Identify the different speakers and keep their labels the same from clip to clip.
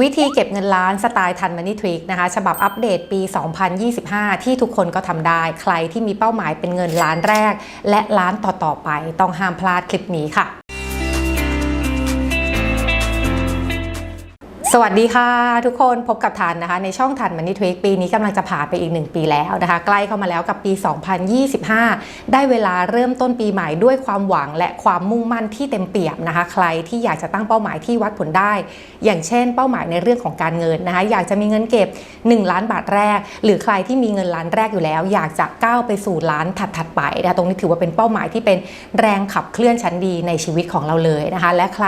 Speaker 1: วิธีเก็บเงินล้านสไตล์ทันมันนี่ทริคนะคะ ฉบับอัปเดตปี 2025 ที่ทุกคนก็ทำได้ ใครที่มีเป้าหมายเป็นเงินล้านแรก และล้านต่อๆไป ต้องห้ามพลาดคลิปนี้ค่ะ สวัสดีค่ะ ทุกคนพบกับทันนะคะ ในช่องทันมันนี่ทวิกปีนี้กำลังจะผ่านไปอีก 1 ปีแล้วนะคะ ใกล้เข้ามาแล้วกับปี 2025 ได้เวลาเริ่มต้นปีใหม่ด้วยความหวังและความมุ่งมั่นที่เต็มเปี่ยมนะคะ ใครที่อยากจะตั้งเป้าหมายที่วัดผลได้ อย่างเช่น เป้าหมายในเรื่องของการเงินนะคะ อยากจะมีเงินเก็บ 1 ล้านบาทแรก หรือใครที่มีเงินล้านแรกอยู่แล้ว อยากจะก้าวไปสู่ล้านถัดๆไปนะคะตรงนี้ถือว่าเป็นเป้าหมายที่เป็นแรงขับเคลื่อนชั้นดีในชีวิตของเราเลยนะคะ และใคร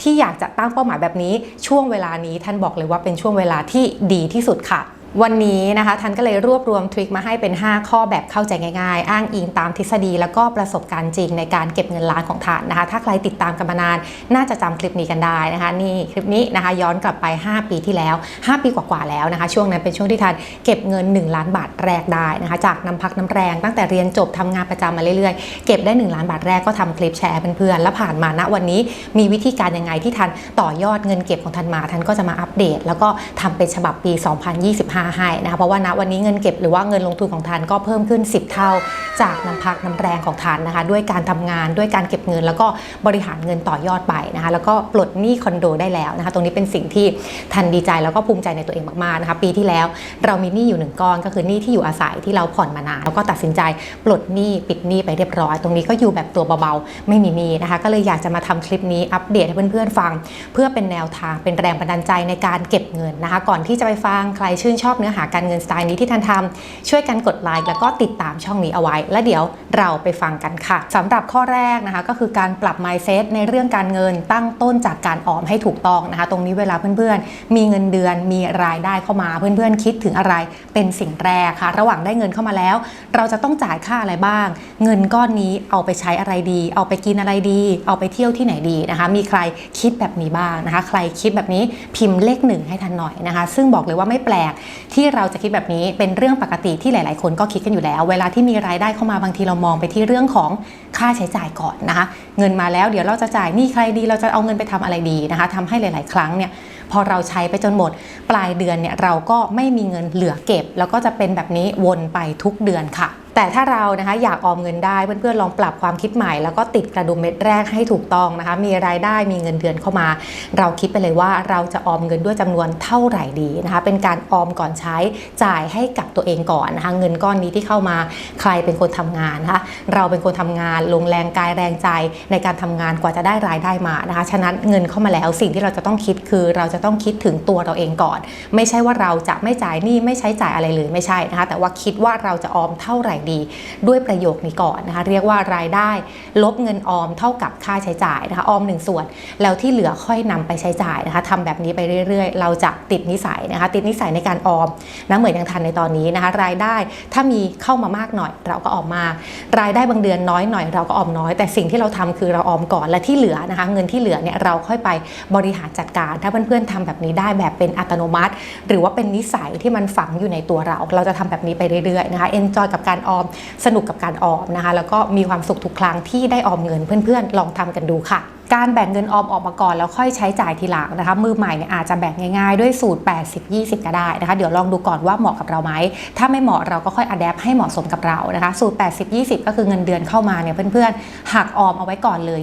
Speaker 1: ที่อยากจะตั้งเป้าหมายแบบนี้ช่วงเวลานี้ท่านบอกเลยว่าเป็นช่วงเวลาที่ดีที่สุดค่ะ วันนี้นะคะท่านก็เลยรวบรวมทริคมาให้เป็น 5 ข้อแบบเข้าใจง่ายๆ อ้างอิงตามทฤษฎี แล้วก็ประสบการณ์จริงในการเก็บเงินล้านของท่านนะคะ ถ้าใครติดตามกันมานาน น่าจะจำคลิปนี้กันได้นะคะ นี่คลิปนี้นะคะย้อนกลับไป 5 ปีที่แล้ว 5 ปีกว่าๆแล้วนะคะ ช่วงนั้นเป็นช่วงที่ท่านเก็บเงิน 1 ล้านบาทแรกได้นะคะ จากน้ำพักน้ำแรงตั้งแต่เรียนจบทำงานประจำมาเรื่อยๆ เก็บได้ 1 ล้านบาทแรกก็ทำคลิปแชร์เพื่อนๆแล้วผ่านมาณวันนี้มีวิธีการยังไงที่ท่านต่อยอดเงินเก็บของท่านมาท่านก็จะมาอัปเดต แล้วก็ทำเป็นฉบับปี 2025ให้นะคะเพราะว่าณวันนี้เงินเก็บหรือว่าเงินลงทุนของท่านก็เพิ่มขึ้น 10 เท่า จากน้ำพักน้ำแรงของท่านนะคะ ด้วยการทำงานด้วยการเก็บเงิน แล้วก็บริหารเงินต่อยอดไปนะคะ แล้วก็ปลดหนี้คอนโดได้แล้วนะคะ ตรงนี้เป็นสิ่งที่ท่านดีใจแล้วก็ภูมิใจในตัวเองมากๆนะคะ ปีที่แล้วเรามีหนี้อยู่หนึ่งก้อนก็คือหนี้ที่อยู่อาศัยที่เราผ่อนมานานแล้วก็ตัดสินใจปลดหนี้ปิดหนี้ไปเรียบร้อย ตรงนี้ก็อยู่แบบตัวเบาๆ ไม่มีหนี้นะคะ ก็เลยอยากจะมาทำคลิปนี้อัปเดตให้เพื่อนๆฟัง เพื่อเป็นแนวทางเป็นแรงบันดาลใจในการเก็บเงินนะคะ ก่อนที่จะไปฟังใครชื่นชอบอบเนื้อหาการเงินสไตล์นี้ที่ท่านทำช่วยกันกดไลค์แล้วก็ติดตามช่องนี้เอาไว้ แล้วเดี๋ยวเราไปฟังกันค่ะสำหรับข้อแรกนะคะก็คือการปรับ mindset ในเรื่องการเงินตั้งต้นจากการออมให้ถูกต้องนะคะ ตรงนี้เวลาเพื่อนๆ มีเงินเดือนมีรายได้เข้ามาเพื่อนๆ คิดถึงอะไรเป็นสิ่งแรกค่ะ ระหว่างได้เงินเข้ามาแล้ว เราจะต้องจ่ายค่าอะไรบ้าง เงินก้อนนี้เอาไปใช้อะไรดี เอาไปกินอะไรดี เอาไปเที่ยวที่ไหนดีนะคะ มีใครคิดแบบนี้บ้างนะคะ ใครคิดแบบนี้พิมพ์เลขหนึ่งให้ทันหน่อยนะคะ ซึ่งบอกเลยว่าไม่แปลกที่เราจะคิดแบบนี้เป็นเรื่องปกติที่หลาย ๆ คนก็คิดกันอยู่แล้ว เวลาที่มีรายได้เข้ามาบางทีเรามองไปที่เรื่องของค่าใช้จ่ายก่อนนะคะ เงินมาแล้วเดี๋ยวเราจะจ่ายนี่ใครดีเราจะเอาเงินไปทำอะไรดีนะคะทำให้หลาย ๆ ครั้งเนี่ย พอเราใช้ไปจนหมด ปลายเดือนเนี่ยเราก็ไม่มีเงินเหลือเก็บ แล้วก็จะเป็นแบบนี้วนไปทุกเดือนค่ะแต่ถ้าเรานะคะอยากออมเงินได้เพื่อนๆลองปรับความคิดใหม่ แล้วก็ติดกระดุมเม็ดแรกให้ถูกต้องนะคะ มีรายได้มีเงินเดือนเข้ามา เราคิดไปเลยว่าเราจะออมเงินด้วยจำนวนเท่าไหร่ดีนะคะ เป็นการออมก่อนใช้จ่ายให้กับตัวเองก่อนนะคะเงินก้อนนี้ที่เข้ามาใครเป็นคนทำงานนะคะเราเป็นคนทำงานลงแรงกายแรงใจในการทำงานกว่าจะได้รายได้มานะคะฉะนั้นเงินเข้ามาแล้วสิ่งที่เราจะต้องคิดคือเราจะต้องคิดถึงตัวเราเองก่อน ไม่ใช่ว่าเราจะไม่จ่ายหนี้ไม่ใช้จ่ายอะไรเลยไม่ใช่นะคะ แต่ว่าคิดว่าเราจะออมเท่าไหร่ดี ด้วยประโยคนี้ก่อนนะคะ เรียกว่ารายได้ ลบเงินออมเท่ากับค่าใช้จ่ายนะคะออมหนึ่งส่วน แล้วที่เหลือค่อยนำไปใช้จ่ายนะคะทำแบบนี้ไปเรื่อย ๆ เราจะติดนิสัยนะคะ ติดนิสัยในการออมนะเหมือนอย่างทันในตอนนี้นะคะ รายได้ถ้ามีเข้ามามากหน่อย เราก็ออมมาก รายได้บางเดือนน้อยหน่อยเราก็ออมน้อย แต่สิ่งที่เราทำคือเราออมก่อนและที่เหลือนะคะ เงินที่เหลือเนี่ยเราค่อยไปบริหารจัดการถ้าเพื่อนๆทำแบบนี้ได้แบบเป็นอัตโนมัติ หรือว่าเป็นนิสัยที่มันฝังอยู่ในตัวเรา เราจะทำแบบนี้ไปเรื่อยๆนะคะเอนจอยกับการออมสนุกกับการออมนะคะแล้วก็มีความสุขทุกครั้งที่ได้ออมเงินเพื่อนๆ ลองทำกันดูค่ะ การแบ่งเงินออมออกมาก่อนแล้วค่อยใช้จ่ายทีหลังนะคะมือใหม่เนี่ยอาจจะแบ่งง่ายๆ ด้วยสูตร 80 20 ก็ได้นะคะเดี๋ยวลองดูก่อนว่าเหมาะกับเราไหมถ้าไม่เหมาะเราก็ค่อยอัดแอปให้เหมาะสมกับเรานะคะสูตร 80 20 ก็คือเงินเดือนเข้ามาเนี่ยเพื่อนๆหักออมเอาไว้ก่อนเลย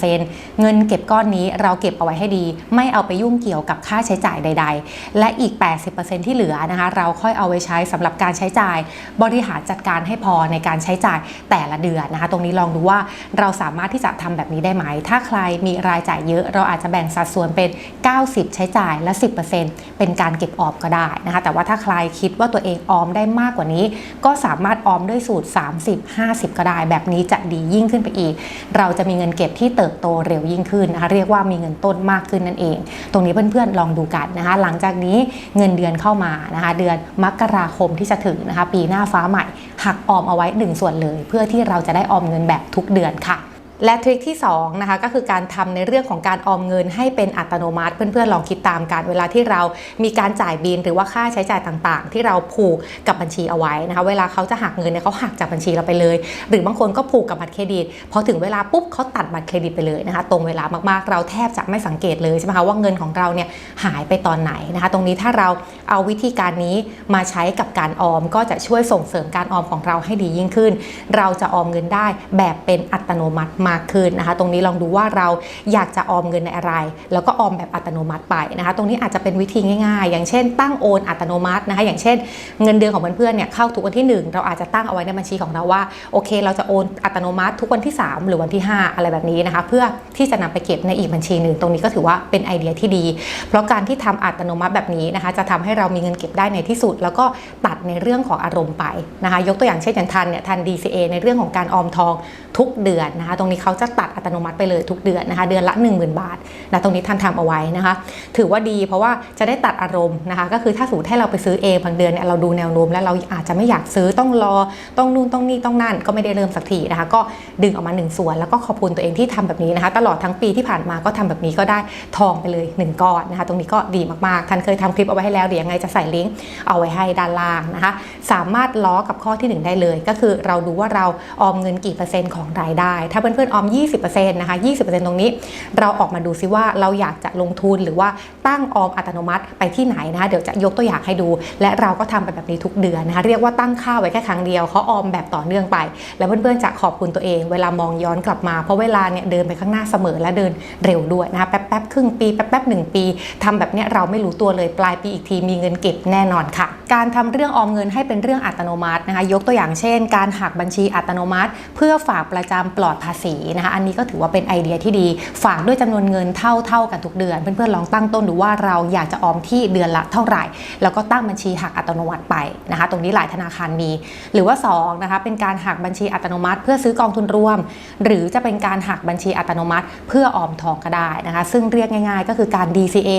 Speaker 1: 20%เงินเก็บก้อนนี้เราเก็บเอาไว้ให้ดี ไม่เอาไปยุ่งเกี่ยวกับค่าใช้จ่ายใด ๆ และอีก 80%ที่เหลือนะคะเราค่อยเอาไว้ใช้สำหรับการใช้จ่าย บริหารจัดการให้พอในการใช้จ่ายแต่ละเดือนนะคะ ตรงนี้ลองดูว่าเราสามารถที่จะทำแบบนี้ได้ไหมถ้าใครมีรายจ่ายเยอะ เราอาจจะแบ่งสัดส่วนเป็น 90 ใช้จ่ายและ 10%เป็นการเก็บออมก็ได้นะคะ แต่ว่าถ้าใครคิดว่าตัวเองออมได้มากกว่านี้ ก็สามารถออมด้วยสูตร 30 50 ก็ได้ แบบนี้จะดียิ่งขึ้นไปอีก เราจะมีเงินเก็บที่เติบโตเร็วยิ่งขึ้นนะคะเรียกว่ามีเงินต้นมากขึ้นนั่นเอง ตรงนี้เพื่อนๆลองดูกันนะคะ หลังจากนี้เงินเดือนเข้ามานะคะ เดือนมกราคมที่จะถึงนะคะ ปีหน้าฟ้าใหม่หักออมเอาไว้หนึ่งส่วนเลย เพื่อที่เราจะได้ออมเงินแบบทุกเดือนค่ะ และทริคที่2นะคะก็คือการทำในเรื่องของการออมเงินให้เป็นอัตโนมัติ เพื่อนๆลองคิดตามกันเวลาที่เรามีการจ่ายบินหรือว่าค่าใช้จ่ายต่างๆ ที่เราผูกกับบัญชีเอาไว้นะคะเวลาเขาจะหักเงินเนี่ยเขาหักจากบัญชีเราไปเลย หรือบางคนก็ผูกกับบัตรเครดิตพอถึงเวลาปุ๊บเขาตัดบัตรเครดิตไปเลยนะคะตรงเวลามากๆ เราแทบจะไม่สังเกตเลยใช่ไหมคะว่าเงินของเราเนี่ยหายไปตอนไหนนะคะ ตรงนี้ถ้าเราเอาวิธีการนี้มาใช้กับการออมก็จะช่วยส่งเสริมการออมของเราให้ดียิ่งขึ้น เราจะออมเงินได้แบบเป็นอัตโนมัติมากขึ้นนะคะ ตรงนี้ลองดูว่าเราอยากจะออมเงินในอะไร แล้วก็ออมแบบอัตโนมัติไปนะคะ ตรงนี้อาจจะเป็นวิธีง่ายๆ อย่างเช่น ตั้งโอนอัตโนมัตินะคะอย่างเช่น เงินเดือนของเพื่อนๆเนี่ยเข้าทุกวันที่ 1 เราอาจจะตั้งเอาไว้ในบัญชีของเราว่าโอเค เราจะโอนอัตโนมัติทุกวันที่ 3 หรือวันที่ 5 อะไรแบบนี้นะคะเพื่อที่จะนำไปเก็บในอีกบัญชีหนึ่งตรงนี้ก็ถือว่าเป็นไอเดียที่ดี เพราะการที่ทำอัตโนมัติแบบนี้นะคะ จะทำให้เรามีเงินเก็บได้ในที่สุด แล้วก็ตัดในเรื่องของอารมณ์ไปนะคะ ยกตัวอย่างเช่นอย่างทันเนี่ยทัน DCA ในเรื่องของการออมทองทุกเดือนนะคะ ตรงนี้เขาจะตัดอัตโนมัติไปเลยทุกเดือนนะคะเดือนละ 10,000 บาทนะตรงนี้ทันทำเอาไว้นะคะ ถือว่าดีเพราะว่าจะได้ตัดอารมณ์นะคะก็คือถ้าสมมติให้เราไปซื้อเองบางเดือนเนี่ยเราดูแนวโน้มแล้วเราอาจจะไม่อยากซื้อต้องรอต้องนู่นต้องนี่ต้องนั่นก็ไม่ได้เริ่มสักทีนะคะ ก็ดึงออกมาหนึ่งส่วนแล้วก็ขอบคุณตัวเองที่ทำแบบนี้นะคะ ตลอดทั้งปีที่ผ่านมาก็ทำแบบนี้ก็ได้ทองไปเลยหนึ่งก้อนนะคะ ตรงนี้ก็ดีมากๆทันเคยทำคลิปเอาไว้ให้แล้วเดี๋ยวยังไงจะใส่ลิงก์เอาไว้ให้ด้านล่างนะคะ สามารถล้อกับข้อที่หนึ่งได้เลย ก็คือเราดูว่าเราออมเงินกี่เปอร์เซ็นต์ของรายได้ ถ้าเพื่อนๆออม 20%นะคะ20%ตรงนี้ เราออกมาดูซิว่าเราอยากจะลงทุนหรือว่าตั้งออมอัตโนมัติไปที่ไหนนะคะเดี๋ยวจะยกตัวอย่างให้ดู และเราก็ทำไปแบบนี้ทุกเดือนนะคะเรียกว่าตั้งค่าไว้แค่ครั้งเดียวเขาออมแบบต่อเนื่องไป แล้วเพื่อนๆจะขอบคุณตัวเอง เวลามองย้อนกลับมาเพราะเวลาเนี่ยเดินไปข้างหน้าเสมอและเดินเร็วด้วยนะคะแป๊บๆครึ่งปีแป๊บๆหนึ่งปีทำแบบเนี้ยเราไม่รู้ตัวเลยปลายปีอีกทีมีเงินเก็บแน่นอนค่ะ การทำเรื่องออมเงินให้เป็นเรื่องอัตโนมัตินะคะยกตัวอย่างเช่น การหักบัญชีอัตโนมัติ เพื่อฝากประจำปลอดภาษีนะคะอันนี้ก็ถือว่าเป็นไอเดียที่ดี ฝากด้วยจำนวนเงินเท่าเท่าๆกันทุกเดือน เพื่อนๆลองตั้งต้นดูว่าเราอยากจะออมที่เดือนละเท่าไหร่ แล้วก็ตั้งบัญชีหักอัตโนมัติไปนะคะตรงนี้หลายธนาคารมี หรือว่า2นะคะเป็นการหักบัญชีอัตโนมัติ เพื่อซื้อกองทุนรวม หรือจะเป็นการหักบัญชีอัตโนมัติ เพื่อออมทองก็ได้นะคะซึ่งเรียกง่าย ๆ ก็คือการ DCA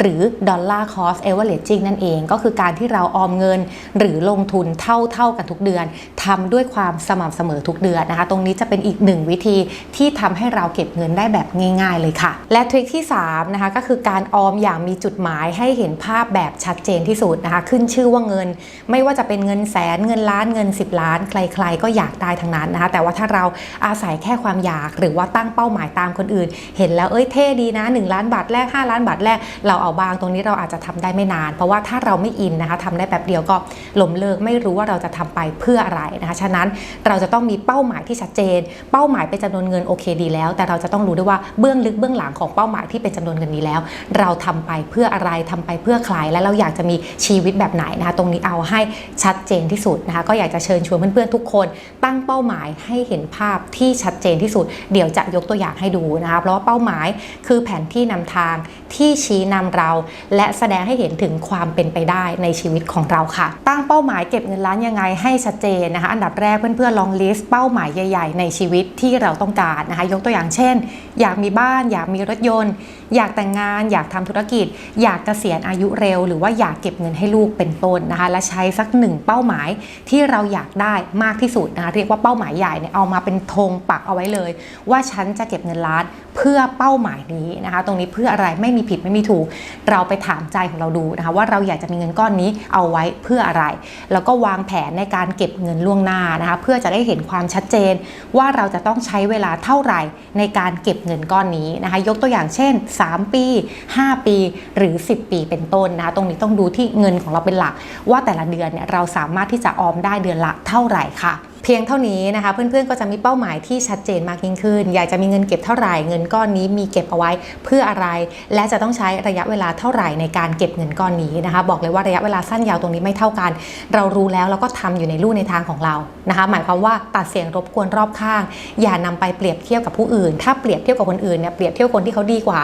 Speaker 1: หรือ Dollar Cost Averaging นั่นเอง ก็คือการที่เราอออมเงิน หรือลงทุนเท่าเท่าๆกันทุกเดือนทำด้วยความสม่ำเสมอทุกเดือนนะคะ ตรงนี้จะเป็นอีกหนึ่งวิธีที่ทำให้เราเก็บเงินได้แบบง่าย ๆ เลยค่ะ และทริคที่3นะคะก็คือการออมอย่างมีจุดหมายให้เห็นภาพแบบชัดเจนที่สุดนะคะขึ้นชื่อว่าเงิน ไม่ว่าจะเป็นเงินแสนเงินล้านเงิน 10 ล้านใคร ๆ ก็อยากได้ทั้งนั้นนะคะแต่ว่าถ้าเราอาศัยแค่ความอยากหรือว่าตั้งเป้าหมายตามคนอื่น เห็นแล้วเอ้ยเท่ดีนะ 1 ล้านบาทแรก 5 ล้านบาทแรกเราเอาบางตรงนี้เราอาจจะทำได้ไม่นาน เพราะว่าถ้าเราไม่อินนะคะทำได้แป๊บเดียวก็ล้มเลิกไม่รู้ว่าเราจะทำไปเพื่ออะไรนะคะฉะนั้นเราจะต้องมีเป้าหมายที่ชัดเจน เป้าหมายเป็นจำนวนเงินโอเคดีแล้ว แต่เราจะต้องรู้ด้วยว่าเบื้องลึกเบื้องหลังของเป้าหมายที่เป็นจำนวนเงินนี้แล้ว เราทำไปเพื่ออะไรทำไปเพื่อใครและเราอยากจะมีชีวิตแบบไหนนะคะตรงนี้เอาให้ชัดเจนที่สุดนะคะก็อยากจะเชิญชวนเพื่อนๆทุกคนตั้งเป้าหมายให้เห็นภาพที่ชัดเจนที่สุด เดี๋ยวจะยกตัวอย่างให้ดูนะคะเพราะว่าเป้าหมายคือแผนที่นำทางที่ชี้นำเรา และแสดงให้เห็นถึงความเป็นไปได้ในชีวิตของเราค่ะ ตั้งเป้าหมายเก็บเงินล้านยังไงให้ชัดเจนนะคะ อันดับแรกเพื่อนๆลองลิสต์เป้าหมายใหญ่ ๆ ในชีวิตที่เราต้องการนะคะ ยกตัวอย่างเช่น อยากมีบ้าน อยากมีรถยนต์ อยากแต่งงาน อยากทำธุรกิจ อยากเกษียณอายุเร็ว หรือว่าอยากเก็บเงินให้ลูกเป็นต้นนะคะ และใช้สักหนึ่งเป้าหมายที่เราอยากได้มากที่สุดนะคะเรียกว่าเป้าหมายใหญ่เนี่ยเอามาเป็นธงปักเอาไว้เลย ว่าฉันจะเก็บเงินล้านเพื่อเป้าหมายนี้นะคะ ตรงนี้เพื่ออะไรไม่มีผิดไม่มีถูก เราไปถามใจของเราดูนะคะ ว่าเราอยากจะมีเงินก้อนนี้เอาเอาไว้เพื่ออะไร แล้วก็วางแผนในการเก็บเงินล่วงหน้านะคะเพื่อจะได้เห็นความชัดเจน ว่าเราจะต้องใช้เวลาเท่าไหร่ในการเก็บเงินก้อนนี้นะคะยกตัวอย่างเช่น 3 ปี 5 ปีหรือ 10 ปีเป็นต้นนะคะตรงนี้ต้องดูที่เงินของเราเป็นหลัก ว่าแต่ละเดือนเนี่ยเราสามารถที่จะออมได้เดือนละเท่าไหร่ค่ะ พียงเท่านี้นะคะ เพื่อนๆก็จะมีเป้าหมายที่ชัดเจนมากยิ่งขึ้น อยากจะมีเงินเก็บเท่าไหร่เงินก้อนนี้มีเก็บเอาไว้เพื่ออะไร และจะต้องใช้ระยะเวลาเท่าไหร่ในการเก็บเงินก้อนนี้นะคะ บอกเลยว่าระยะเวลาสั้นยาวตรงนี้ไม่เท่ากัน เรารู้แล้วเราก็ทำอยู่ในลู่ในทางของเรานะคะ หมายความว่าตัดเสียงรบกวนรอบข้าง อย่านำไปเปรียบเทียบกับผู้อื่น ถ้าเปรียบเทียบกับคนอื่นเนี่ยเปรียบเทียบคนที่เขาดีกว่า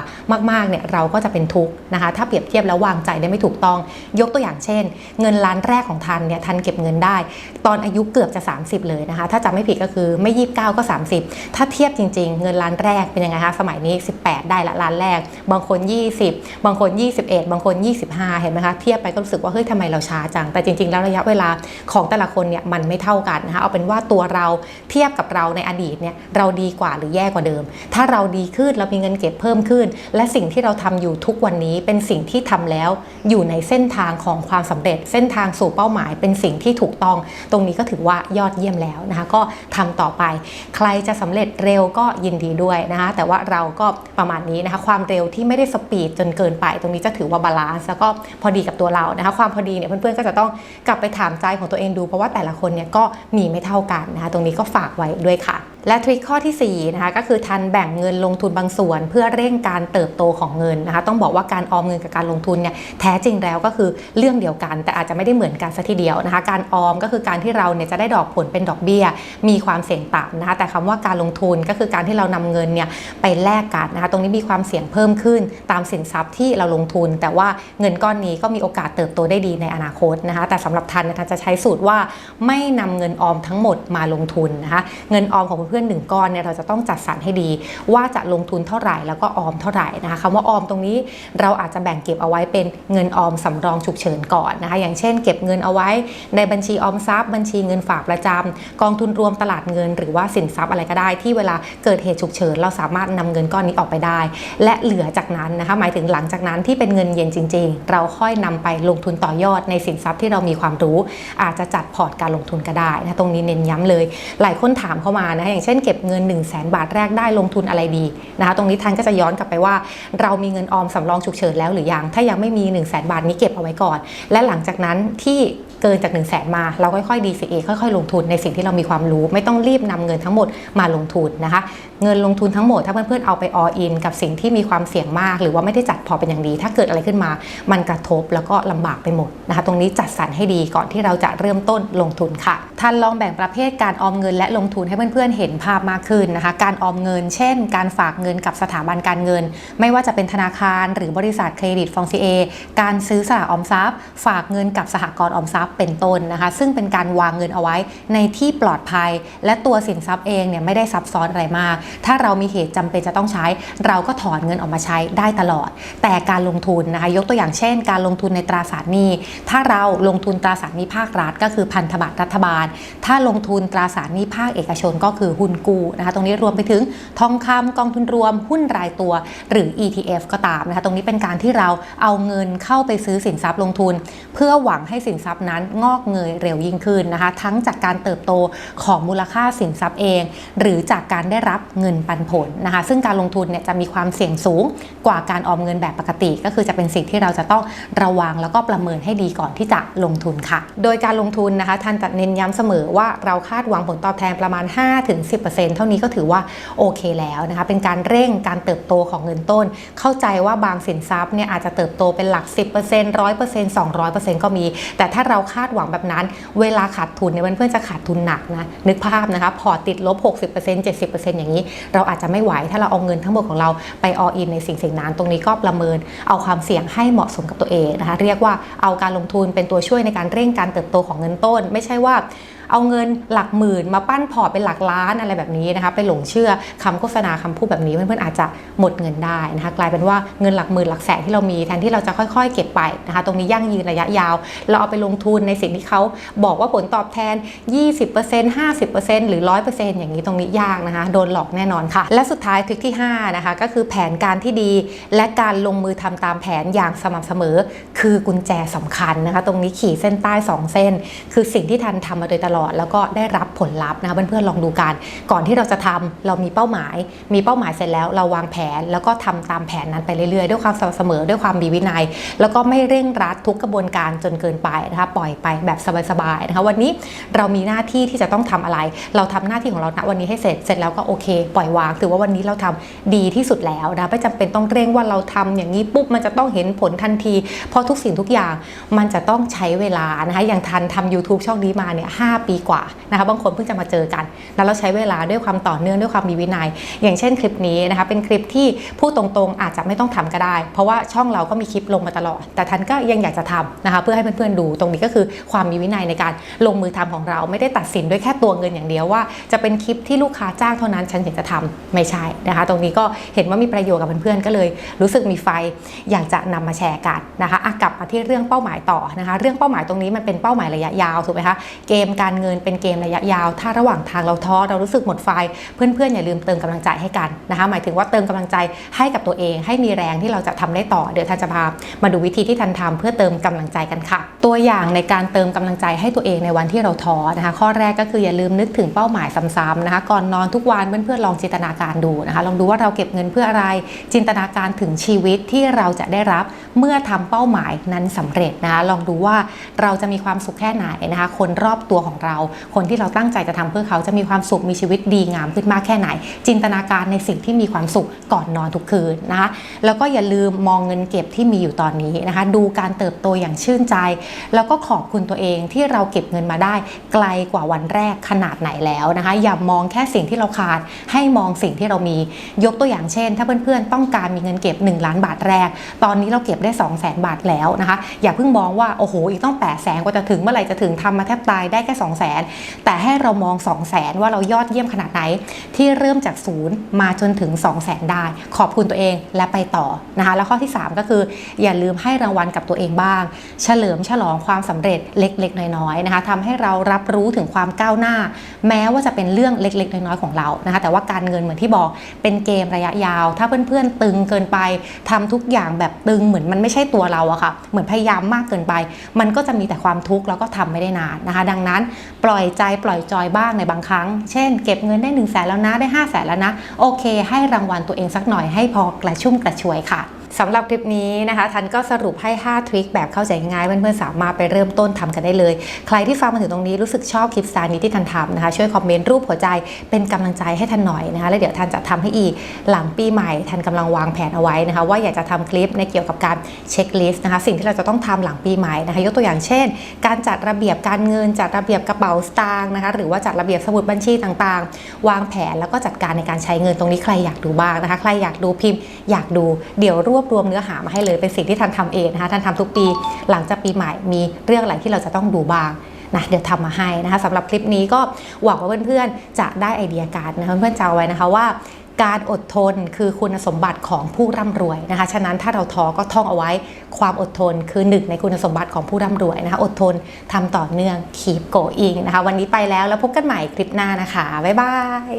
Speaker 1: มากๆเนี่ยเราก็จะเป็นทุกข์นะคะ ถ้าเปรียบเทียบแล้ววางใจได้ไม่ถูกต้อง ยกตัวอย่างเช่น เงินล้านแรกของทันเนี่ยทันเก็บเงินได้ ตอนอายุเกือบจะ 30เลยเลยนะคะ ถ้าจำไม่ผิดก็คือไม่ 29 ก็ 30 ถ้าเทียบจริง ๆ เงินล้านแรกเป็นยังไงคะสมัยนี้ 18 ได้ละล้านแรก บางคน 20 บางคน 21 บางคน 25 เห็นไหมคะเทียบไปก็รู้สึกว่าเฮ้ยทำไมเราช้าจัง แต่จริง ๆ แล้วระยะเวลาของแต่ละคนเนี่ยมันไม่เท่ากันนะคะเอาเป็นว่าตัวเราเทียบกับเราในอดีตเนี่ยเราดีกว่าหรือแย่กว่าเดิม ถ้าเราดีขึ้นเรามีเงินเก็บเพิ่มขึ้น และสิ่งที่เราทำอยู่ทุกวันนี้เป็นสิ่งที่ทำแล้วอยู่ในเส้นทางของความสำเร็จเส้นทางสู่เป้าหมายเป็นสิ่งที่ถูกต้องตรงนี้ก็ถือว่ายอดเยี่ยมแล้วนะคะก็ทำต่อไป ใครจะสำเร็จเร็วก็ยินดีด้วยนะคะแต่ว่าเราก็ประมาณนี้นะคะความเร็วที่ไม่ได้สปีดจนเกินไป ตรงนี้จะถือว่าบาลานซ์แล้วก็พอดีกับตัวเรานะคะความพอดีเนี่ยเพื่อนๆก็จะต้องกลับไปถามใจของตัวเองดู เพราะว่าแต่ละคนเนี่ยก็มีไม่เท่ากันนะคะตรงนี้ก็ฝากไว้ด้วยค่ะ และทริคข้อที่4นะคะก็คือทันแบ่งเงินลงทุนบางส่วน เพื่อเร่งการเติบโตของเงินนะคะต้องบอกว่าการออมเงินกับการลงทุนเนี่ยแท้จริงแล้วก็คือเรื่องเดียวกัน แต่อาจจะไม่ได้เหมือนกันซะทีเดียวนะคะการออมก็คือการที่เราเนี่ยจะได้ดอกผลเป็นดอกเบี้ย มีความเสี่ยงต่ำนะคะแต่คำว่าการลงทุนก็คือการที่เรานำเงินเนี่ยไปแลกกันนะคะตรงนี้มีความเสี่ยงเพิ่มขึ้น ตามสินทรัพย์ที่เราลงทุน แต่ว่าเงินก้อนนี้ก็มีโอกาสเติบโตได้ดีในอนาคตนะคะแต่สำหรับทันนะคะจะใช้สูตรว่าไม่นำเงินออมทั้งหมดมาลงทุนนะคะเงินออมของพื่อนหนึ่งก้อนเนี่ยเราจะต้องจัดสรรให้ดี ว่าจะลงทุนเท่าไหร่แล้วก็ออมเท่าไหร่นะคะคำว่าออมตรงนี้เราอาจจะแบ่งเก็บเอาไว้เป็นเงินออมสำรองฉุกเฉินก่อนนะคะ อย่างเช่น เก็บเงินเอาไว้ในบัญชีออมทรัพย์ บัญชีเงินฝากประจำกองทุนรวมตลาดเงิน หรือว่าสินทรัพย์อะไรก็ได้ที่เวลาเกิดเหตุฉุกเฉินเราสามารถนำเงินก้อนนี้ออกไปได้ และเหลือจากนั้นนะคะหมายถึงหลังจากนั้นที่เป็นเงินเย็นจริง ๆ เราค่อยนำไปลงทุนต่อยอดในสินทรัพย์ที่เรามีความรู้ อาจจะจัดพอร์ตการลงทุนก็ได้นะตรงนี้เน้นย้ำเลย หลายคนถามเข้ามานะอย่างเช่นเก็บเงิน 1 0 0 0 0แบาทแรกได้ลงทุนอะไรดีนะคะตรงนี้ท่านก็จะย้อนกลับไปว่า เรามีเงินออมสำรองฉุกเฉินแล้วหรือยัง ถ้ายังไม่มี 1 0 0 0 0แบาทนี้เก็บเอาไว้ก่อน และหลังจากนั้นที่ เกินจาก1 0 0 0 0แสนมา เราค่อยๆ DCA ค่อยๆ ลงทุนในสิ่งที่เรามีความรู้ ไม่ต้องรีบนำเงินทั้งหมดมาลงทุนนะคะ เงินลงทุนทั้งหมดถ้าเพื่อนๆเอาไปออินกับสิ่งที่มีความเสี่ยงมาก หรือว่าไม่ได้จัดพอเป็นอย่างดี ถ้าเกิดอะไรขึ้นมา มันกระทบแล้วก็ลำบากไปหมดนะคะ ตรงนี้จัดสรรให้ดีก่อนที่เราจะเริ่มต้นลงทุนค่ะท่านลองแบ่งประเภทการออมเงินและลงทุนให้เพื่อนๆเห็นภาพมากขึ้นนะคะ การออมเงิน เช่น การฝากเงินกับสถาบันการเงิน ไม่ว่าจะเป็นธนาคาร หรือบริษัทเครดิตฟองซีเอการซื้อสลากออมทรัพย์ ฝากเงินกับสหกรณ์ออมทรัพย์เป็นต้นนะคะ ซึ่งเป็นการวางเงินเอาไว้ในที่ปลอดภัย และตัวสินทรัพย์เองเนี่ยไม่ได้ซับซ้อนอะไรมาก ถ้าเรามีเหตุจำเป็นจะต้องใช้ เราก็ถอนเงินออกมาใช้ได้ตลอด แต่การลงทุนนะคะ ยกตัวอย่างเช่น การลงทุนในตราสารหนี้ ถ้าเราลงทุนตราสารหนี้ภาครัฐ ก็คือพันธบัตรรัฐบาล ถ้าลงทุนตราสารหนี้ภาคเอกชนก็คือหุ้นกู้นะคะ ตรงนี้รวมไปถึงทองคำกองทุนรวมหุ้นรายตัว หรือ ETF ก็ตามนะคะ ตรงนี้เป็นการที่เราเอาเงินเข้าไปซื้อสินทรัพย์ลงทุน เพื่อหวังให้สินทรัพย์นั้นงอกเงยเร็วยิ่งขึ้นนะคะ ทั้งจากการเติบโตของมูลค่าสินทรัพย์เอง หรือจากการได้รับเงินปันผลนะคะ ซึ่งการลงทุนเนี่ยจะมีความเสี่ยงสูงกว่าการออมเงินแบบปกติ ก็คือจะเป็นสิ่งที่เราจะต้องระวังแล้วก็ประเมินให้ดีก่อนที่จะลงทุนค่ะ โดยการลงทุนนะคะท่านจะเน้นย้ำเสมอว่าเราคาดหวังผลตอบแทนประมาณ 5-10%เท่านี้ก็ถือว่าโอเคแล้วนะคะเป็นการเร่งการเติบโตของเงินต้น เข้าใจว่าบางสินทรัพย์เนี่ยอาจจะเติบโตเป็นหลัก 10% 100% 200%ก็มี แต่ถ้าเราคาดหวังแบบนั้น เวลาขาดทุนเนี่ยเพื่อนๆจะขาดทุนหนักนะนึกภาพนะคะพอร์ตติดลบ 60% 70%อย่างนี้ เราอาจจะไม่ไหวถ้าเราเอาเงินทั้งหมดของเราไปออินในสิ่งสิ่งนั้น ตรงนี้ก็ประเมินเอาความเสี่ยงให้เหมาะสมกับตัวเองนะคะ เรียกว่าเอาการลงทุนเป็นตัวช่วยในการเร่งการเติบโตของเงินต้น ไม่ใช่ว่าเอาเงินหลักหมื่นมาปั้นพอร์ตเป็นหลักล้านอะไรแบบนี้นะคะไปหลงเชื่อคำโฆษณาคำพูดแบบนี้เพื่อนๆอาจจะหมดเงินได้นะคะกลายเป็นว่าเงินหลักหมื่นหลักแสนที่เรามีแทนที่เราจะค่อย ๆ เก็บไปนะคะตรงนี้ยั่งยืนระยะยาว เราเอาไปลงทุนในสิ่งที่เขาบอกว่าผลตอบแทน 20% 50%หรือ 100%อย่างนี้ตรงนี้ยากนะคะโดนหลอกแน่นอนค่ะ และสุดท้ายทริคที่ 5 นะคะ ก็คือแผนการที่ดี และการลงมือทำตามแผนอย่างสม่ำเสมอ คือกุญแจสำคัญนะคะ ตรงนี้ขีดเส้นใต้ 2 เส้น คือสิ่งที่ทันทำมาโดยตลอดแล้วก็ได้รับผลลัพธ์นะคะเพื่อนๆลองดูกันก่อนที่เราจะทำเรามีเป้าหมาย มีเป้าหมายเสร็จแล้วเราวางแผนแล้วก็ทำตามแผนนั้นไปเรื่อยๆ ด้วยความสม่ำเสมอด้วยความมีวินัย แล้วก็ไม่เร่งรัดทุกกระบวนการจนเกินไปนะคะปล่อยไปแบบสบายๆนะคะวันนี้เรามีหน้าที่ที่จะต้องทำอะไร เราทำหน้าที่ของเราณวันนี้ให้เสร็จเสร็จแล้วก็โอเค ปล่อยวางถือว่าวันนี้เราทำดีที่สุดแล้วนะไม่จำเป็นต้องเร่งว่าเราทำอย่างนี้ปุ๊บมันจะต้องเห็นผลทันที เพราะทุกสิ่งทุกอย่างมันจะต้องใช้เวลานะคะอย่างทันทำ YouTube ช่องนี้มาเนี่ยห5 ปีกว่านะคะบางคนเพิ่งจะมาเจอกันแล้วเราใช้เวลาด้วยความต่อเนื่องด้วยความมีวินัย อย่างเช่นคลิปนี้นะคะเป็นคลิปที่พูดตรงๆอาจจะไม่ต้องทำก็ได้ เพราะว่าช่องเราก็มีคลิปลงมาตลอด แต่ทันก็ยังอยากจะทำนะคะเพื่อให้เพื่อนๆดูตรงนี้ก็คือความมีวินัยในการลงมือทำของเราไม่ได้ตัดสินด้วยแค่ตัวเงินอย่างเดียวว่า จะเป็นคลิปที่ลูกค้าจ้างเท่านั้นฉันถึงจะทำไม่ใช่นะคะ ตรงนี้ก็เห็นว่ามีประโยชน์กับเพื่อนๆก็เลย รู้สึกมีไฟอยากจะนำมาแชร์กันนะคะะกลับมาที่เรื่องเป้าหมายต่อนะคะ เรื่องเป้าหมายตรงนี้มันเป็นเป้าหมายระยะยาวถูกไหมคะเกมการเงินเป็นเกมระยะยาว ถ้าระหว่างทางเราท้อเรารู้สึกหมดไฟ เพื่อนๆอย่าลืมเติมกำลังใจให้กันนะคะหมายถึงว่าเติมกำลังใจให้กับตัวเอง ให้มีแรงที่เราจะทำได้ต่อเดี๋ยวทันจะพามาดูวิธีที่ทันทำเพื่อเติมกำลังใจกันค่ะ ตัวอย่างในการเติมกำลังใจให้ตัวเองในวันที่เราท้อนะคะ ข้อแรกก็คืออย่าลืมนึกถึงเป้าหมายซ้ำๆนะคะก่อนนอนทุกวันเพื่อนๆลองจินตนาการดูนะคะลองดูว่าเราเก็บเงินเพื่ออะไร จินตนาการถึงชีวิตที่เราจะได้รับเมื่อทำเป้าหมายนั้นสำเร็จนะคะลองดูว่าเราจะมีความสุขแค่ไหนนะคะคนรอบตัวของเรา คนที่เราตั้งใจจะทำเพื่อเขาจะมีความสุขมีชีวิตดีงามขึ้นมากแค่ไหน จินตนาการในสิ่งที่มีความสุขก่อนนอนทุกคืนนะคะแล้วก็อย่าลืมมองเงินเก็บที่มีอยู่ตอนนี้นะคะ ดูการเติบโตอย่างชื่นใจ แล้วก็ขอบคุณตัวเองที่เราเก็บเงินมาได้ ไกลกว่าวันแรกขนาดไหนแล้วนะคะ อย่ามองแค่สิ่งที่เราขาด ให้มองสิ่งที่เรามียกตัวอย่างเช่น ถ้าเพื่อนๆต้องการมีเงินเก็บ 1 ล้านบาทแรก ตอนนี้เราเก็บได้ 2 0 0 0 0 0 บาทแล้วนะคะ อย่าเพิ่งมองว่าโอ้โหอีกต้อง8 0 0แสนกว่าจะถึงเมื่อไหร่จะถึงทำมาแทบตายได้แค่2 0 0 0 0 0 แต่ให้เรามอง 2 0 0 0 0 0 ว่าเรายอดเยี่ยมขนาดไหน ที่เริ่มจากศูนย์มาจนถึง 2 0 0 0 0 0 ได้ ขอบคุณตัวเองและไปต่อนะคะ แล้วข้อที่ 3 ก็คืออย่าลืมให้รางวัลกับตัวเองบ้าง เฉลิมฉลองความสำเร็จเล็กๆ น้อยๆนะคะทำให้เรารับรู้ถึงความก้าวหน้า แม้ว่าจะเป็นเรื่องเล็กๆ น้อยๆของเรานะคะ แต่ว่าการเงินเหมือนที่บอกเป็นเกมระยะยาว ถ้าเพื่อนๆตึงเกินไปทำทุกอย่างแบบตึงเหมือนมันไม่ใช่ตัวเราอะค่ะ เหมือนพยายามมากเกินไป มันก็จะมีแต่ความทุกข์แล้วก็ทำไม่ได้นานนะคะ ดังนั้นปล่อยใจปล่อยจอยบ้างในบางครั้ง เช่น เก็บเงินได้1นึ่งแสนแล้วนะได้5้าแสนแล้วนะ โอเค ให้รางวัลตัวเองสักหน่อยให้พอกระชุ่มกระชวยค่ะ สำหรับคลิปนี้นะคะทันก็สรุปให้ 5 ทริคแบบเข้าใจง่ายเพื่อนๆสามารถไปเริ่มต้นทำกันได้เลย ใครที่ฟังมาถึงตรงนี้รู้สึกชอบคลิปสไตล์นี้ที่ทันทำนะคะ ช่วยคอมเมนต์รูปหัวใจเป็นกำลังใจให้ทันหน่อยนะคะแล้วเดี๋ยวทันจะทำให้อีกหลังปีใหม่ทันกำลังวางแผนเอาไว้นะคะ ว่าอยากจะทำคลิปในเกี่ยวกับการเช็คลิสต์นะคะสิ่งที่เราจะต้องทำหลังปีใหม่นะคะ ยกตัวอย่างเช่น การจัดระเบียบการเงินจัดระเบียบกระเป๋าสตางค์นะคะหรือว่าจัดระเบียบสมุดบัญชีต่างๆ วางแผนแล้วก็จัดการในการใช้เงินตรงนี้ใครอยากดูบ้างนะคะ ใครอยากดูพิมพ์อยากดูเดี๋ยวรวบรวมเนื้อหามาให้เลยเป็นสิ่งที่ทันทำเองนะคะทันทำทุกปี หลังจากปีใหม่มีเรื่องอะไรที่เราจะต้องดูบ้างนะเดี๋ยวทำมาให้นะคะสำหรับคลิปนี้ก็หวังว่าเพื่อนๆจะได้ไอเดียการนะคะเพื่อนๆจำไว้นะคะว่าการอดทนคือคุณสมบัติของผู้ร่ำรวยนะคะ ฉะนั้นถ้าเราท้อก็ท่องเอาไว้ ความอดทนคือหนึ่งในคุณสมบัติของผู้ร่ำรวยนะคะ อดทนทำต่อเนื่อง keep going นะคะ วันนี้ไปแล้วแล้วพบกันใหม่คลิปหน้านะคะ บ๊ายบาย